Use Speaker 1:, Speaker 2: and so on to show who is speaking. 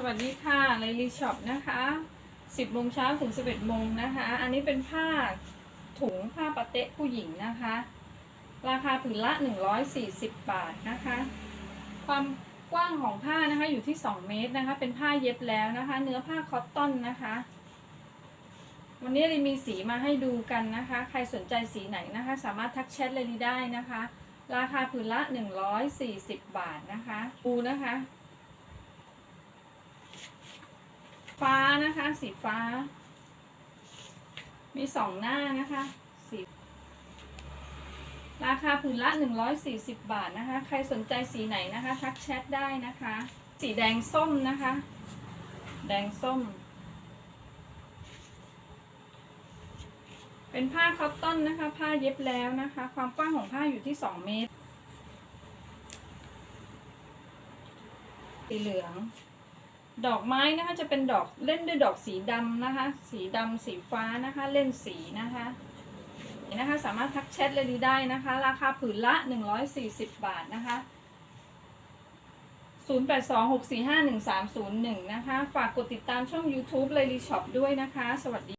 Speaker 1: สวัสดีค่ะไลลีช็อปนะคะ 10โมงเช้าถึง 11โมงนะคะ อันนี้เป็นผ้าถุงผ้าปะเต๊ะผู้หญิงนะคะ ราคาผืนละ 140 บาทนะคะ ความกว้างของผ้านะคะอยู่ที่ 2 เมตรนะคะ เป็นผ้าเย็บแล้วนะคะ เนื้อผ้าคอตตอนนะคะ วันนี้เรามีสีมาให้ดูกันนะคะ ใครสนใจสีไหนนะคะ สามารถทักแชทเลยได้นะคะ ราคาผืนละ 140 บาทนะคะปูนะคะ ฟ้านะคะ สีฟ้า มีสองหน้านะคะสีราคาผืนละ140 บาทนะคะ ใครสนใจสีไหนนะคะทักแชทได้นะคะ สีแดงส้มนะคะ แดงส้ม เป็นผ้าคอตตอนนะคะ ผ้าเย็บแล้วนะคะ ความกว้างของผ้าอยู่ที่ 2 เมตร สีเหลือง ดอกไม้นะคะจะเป็นดอกเล่นด้วยดอกสีดำนะคะ สีดำสีฟ้านะคะ เล่นสีนะคะนี่นะคะ สามารถทักแชทเลยได้นะคะ ราคาผืนละ 140 บาทนะคะ 0826451301 นะคะ ฝากกดติดตามช่อง YouTube เลยรีช็อปด้วยนะคะ สวัสดี